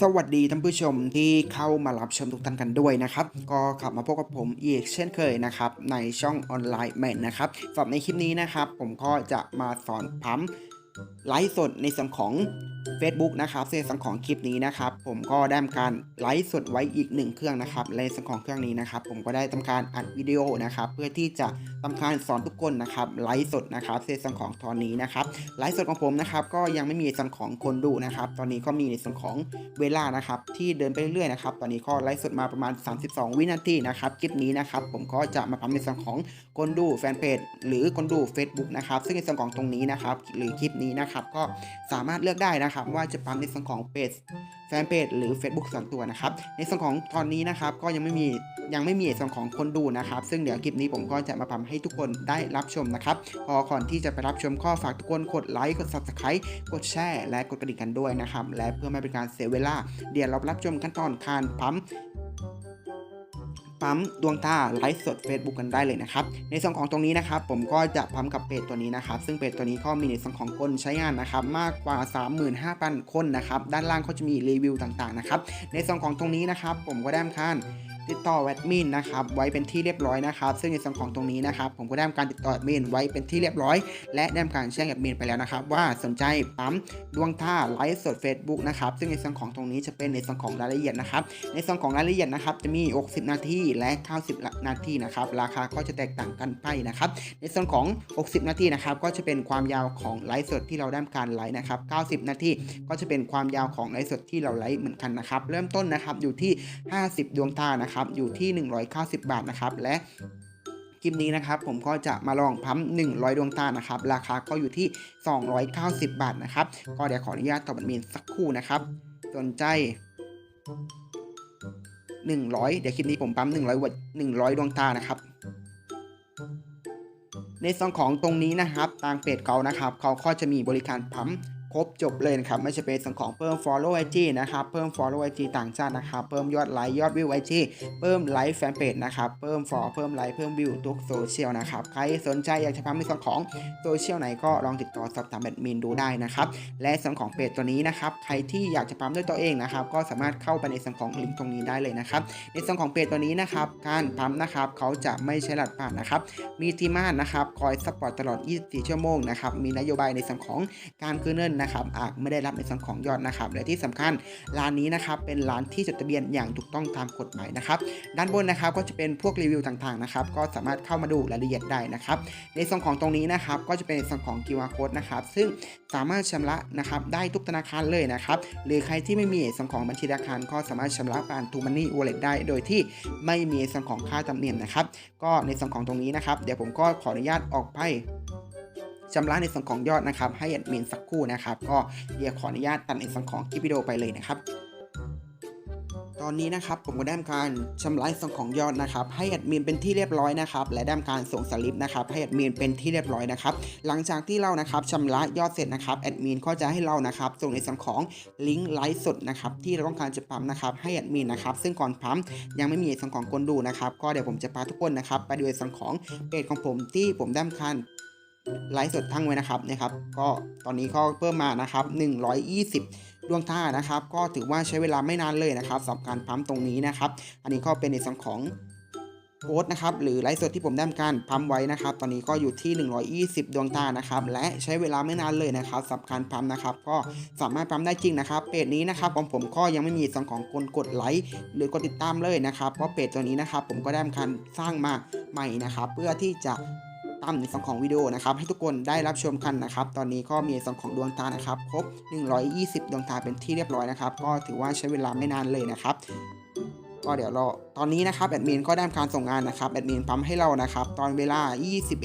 สวัสดีท่านผู้ชมที่เข้ามารับชมทุกท่านกันด้วยนะครับ ก็กลับมาพบกับผมอีกเช่นเคยนะครับ ในช่องออนไลน์แมนนะครับสำหรับในคลิปนี้นะครับ ผมก็จะมาสอนพัม ไลฟ์สดในส่วนของ Facebook นะครับในส่วนของคลิปนี้นะครับ ผมก็ได้ทำการไลฟ์สดไว้อีกหนึ่งเครื่องนะครับในส่วนของเครื่องนี้นะครับ ผมก็ได้ทำการอัดวิดีโอนะครับ เพื่อที่จะทำการสอนทุกคนนะครับไลฟ์สดนะครับในส่วนของตอนนี้นะครับไลฟ์สดของผมนะครับก็ยังไม่มีส่วนของคนดูนะครับ ตอนนี้ก็มีในส่วนของเวลานะครับ ที่เดินไปเรื่อยๆนะครับตอนนี้ก็ไลฟ์สดมาประมาณ 32 วินาทีนะครับคลิปนี้นะครับผมก็จะมาทำในส่วนของคนดูแฟนเพจหรือคนดู Facebook นะครับซึ่งในส่วนของตรงนี้นะครับหรือคลิปนี้นะครับก็สามารถเลือกได้นะครับว่าจะปั๊มในส่วนของเพจแฟนเพจหรือ Facebook ส่วนตัวนะครับในส่วนของตอนนี้นะครับก็ยังไม่มียังไม่มีในส่วนของคนดูนะครับ ซึ่งเดี๋ยวคลิปนี้ผมก็จะมาทำให้ทุกคนได้รับชมนะครับพอก่อนที่จะไปรับชมข้อฝากทุกคนกดไลค์กด Subscribe กดแชร์และกดกระดิ่งกันด้วยนะครับและเพื่อไม่เป็นการเสียเวลาเดี๋ยวเราไปรับชมขั้นตอนการปั๊ม ปั๊มดวงตาไลฟ์สด Facebook กันได้เลยนะครับในส่วนของตรงนี้นะครับผมก็จะปั๊มกับเพจตัวนี้นะครับซึ่งเพจตัวนี้ก็มีในส่วนของคนใช้งานนะครับมากกว่า 35,000 คนนะครับด้านล่างเขาจะมีรีวิวต่างๆนะครับในส่วนของตรงนี้นะครับผมก็ได้มาน ติดต่อแอดมินนะครับไว้เป็นที่เรียบร้อยนะครับซึ่งในส่วนของตรงนี้นะครับผมก็ได้ทำการติดต่อแอดมินไว้เป็นที่เรียบร้อย และได้ทำการแจ้งแอดมินไปแล้วนะครับ ว่าสนใจปั๊มดวงตาไลฟ์สด Facebook นะครับซึ่งในส่วนของตรงนี้จะเป็นในส่วนของรายละเอียดนะครับในส่วนของรายละเอียดนะครับจะมี 60 นาทีและ 90 นาทีนะครับราคาก็จะแตกต่างกันไปนะครับในส่วนของ 60 นาทีนะครับก็จะเป็นความยาวของไลฟ์สดที่เราได้ทำการไลฟ์นะครับ 90 นาทีก็จะเป็นความยาวของไลฟ์สดที่เราไลฟ์เหมือนกันนะครับเริ่มต้นนะครับอยู่ที่ 50 ดวงตานะครับอยู่ที่ 190 บาทนะครับและคลิปนี้นะครับผมก็จะมาลองพัมป์100 ดวงตานะครับราคาก็อยู่ที่ 290 บาทนะครับก็เดี๋ยวขออนุญาตตอบบัตรมีนสักครู่นะครับสนใจ100 เดี๋ยวคลิปนี้ผมปั๊ม 100วัตต์100 ดวงตานะครับ ในส่วนของตรงนี้นะครับ ทางเพจเขานะครับ เขาก็จะมีบริการปั๊ม ครบจบเลยนะครับไม่ใช่เป็นส่วนของเพิ่ม follow IG นะครับเพิ่ม follow IG ต่างชาตินะครับเพิ่มยอดไลค์ยอดวิว IG เพิ่มไลค์แฟนเพจนะครับเพิ่ม follow เพิ่มไลค์เพิ่มวิวทุกโซเชียลนะครับใครสนใจอยากจะปั๊มในส่วนของโซเชียลไหนก็ลองติดต่อสอบถามแอดมินดูได้นะครับและส่วนของเพจตัวนี้นะครับใครที่อยากจะปั๊มด้วยตัวเองนะครับก็สามารถเข้าไปในส่วนของลิงก์ตรงนี้ได้เลยนะครับในส่วนของเพจตัวนี้นะครับการปั๊มนะครับเขาจะไม่ใช้รหัสผ่านนะครับมีทีมานนะครับคอยซัพพอร์ตตลอด 24 ชั่วโมงนะครับมีนโยบายในส่วนของการคืนเงินนะครับอาจไม่ได้รับในส่วนของยอดนะครับ และที่สำคัญร้านนี้นะครับเป็นร้านที่จดทะเบียนอย่างถูกต้องตามกฎหมายนะครับ ด้านบนนะครับก็จะเป็นพวกรีวิวต่างๆนะครับ ก็สามารถเข้ามาดูรายละเอียดได้นะครับ ในส่วนของตรงนี้นะครับ ก็จะเป็นในส่วนของ QR code นะครับ ซึ่งสามารถชำระนะครับได้ทุกธนาคารเลยนะครับ หรือใครที่ไม่มีส่วนของบัญชีธนาคารก็สามารถชำระผ่านทูมันนี่วอลเล็ตได้ โดยที่ไม่มีส่วนของค่าธรรมเนียมนะครับ ก็ในส่วนของตรงนี้นะครับ เดี๋ยวผมก็ขออนุญาตออกไป ชำระในส่วนของยอดนะครับ ให้แอดมินสักครู่นะครับ ก็เดี๋ยวขออนุญาตตัดในส่วนของคลิปวิดีโอไปเลยนะครับตอนนี้นะครับผมก็ได้ทำการชำระส่วนของยอดนะครับ ให้แอดมินเป็นที่เรียบร้อยนะครับ และได้ทำการส่งสลิปนะครับ ให้แอดมินเป็นที่เรียบร้อยนะครับ หลังจากที่เรานะครับชำระยอดเสร็จนะครับแอดมินก็จะให้เรานะครับส่งในส่วนของลิงก์ไลฟ์สดนะครับที่เราต้องการจะปั๊มนะครับ ให้แอดมินนะครับ ซึ่งก่อนปั๊มยังไม่มีส่วนของคนดูนะครับ ก็เดี๋ยวผมจะพาทุกคนนะครับไปดูในส่วนของเพจของผมที่ผมได้ทำการ ไลฟ์สดทั้งไว้นะครับนะครับ ก็ตอนนี้ก็เพิ่มมานะครับ120 ดวงตานะครับ ก็ถือว่าใช้เวลาไม่นานเลยนะครับสำหรับการปั๊มตรงนี้นะครับ อันนี้ก็เป็นในส่วนของโค้ดนะครับหรือไลฟ์สดที่ผมได้ทำการปั๊มไว้นะครับ ตอนนี้ก็อยู่ที่ 120 ดวงตานะครับและใช้เวลาไม่นานเลยนะครับสำหรับการปั๊มนะครับ ก็สามารถปั๊มได้จริงนะครับเพจนี้นะครับของผมก็ยังไม่มีส่วนของคนกดไลค์หรือกดติดตามเลยนะครับเพราะเพจตัวนี้นะครับผมก็ได้ทำการสร้างมาใหม่นะครับ เพื่อที่จะ ตั้มในส่วนของวิดีโอนะครับให้ทุกคนได้รับชมกันนะครับตอนนี้ก็มีส่วนของดวงตานะครับครบ 120 ดวงตาเป็นที่เรียบร้อยนะครับก็ถือว่าใช้เวลาไม่นานเลยนะครับก็เดี๋ยวรอตอนนี้นะครับแอดมินก็ได้ทำการส่งงานนะครับแอดมินปั๊มให้เรานะครับ ตอนเวลา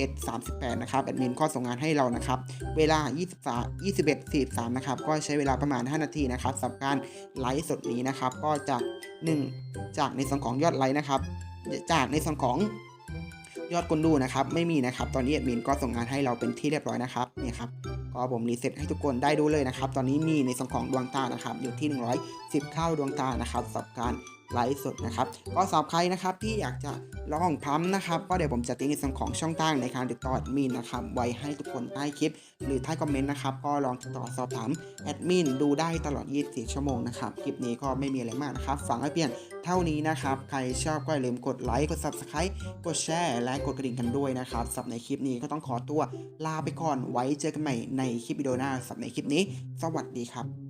21.38 นะครับแอดมินก็ส่งงานให้เรานะครับ เวลา 23 21.43 นะครับ ก็ใช้เวลาประมาณ 5 นาทีนะครับสำหรับการไลฟ์สดนี้นะครับ ก็จาก 1 จากในส่วนของยอดไลค์นะครับ จากในส่วนของ ยอดคนดูนะครับไม่มีนะครับตอนนี้แอดมินก็ส่งงานให้เราเป็นที่เรียบร้อยนะครับเนี่ยครับก็ผมรีเซ็ตให้ทุกคนได้ดูเลยนะครับตอนนี้มีในส่วนของดวงตานะครับอยู่ที่ 110เข้าดวงตานะครับสำหรับการ ไลฟ์สดนะครับ ก็สำหรับใครนะครับที่อยากจะลองพัมนะครับ ก็เดี๋ยวผมจะทิ้งในส่วนของช่องทางในการติดต่อแอดมินนะครับ ไว้ให้ทุกคนใต้คลิป หรือใต้คอมเมนต์นะครับ ก็ลองติดต่อสอบถามแอดมินดูได้ตลอด 24 ชั่วโมงนะครับ คลิปนี้ก็ไม่มีอะไรมากนะครับฟังให้เพียงเท่านี้นะครับ ใครชอบก็อย่าลืมกดไลค์ กด Subscribe กดแชร์ และกดกระดิ่งกันด้วยนะครับสำหรับในคลิปนี้ก็ต้องขอตัวลาไปก่อน ไว้เจอกันใหม่ในคลิปวิดีโอหน้าสำหรับในคลิปนี้ สวัสดีครับ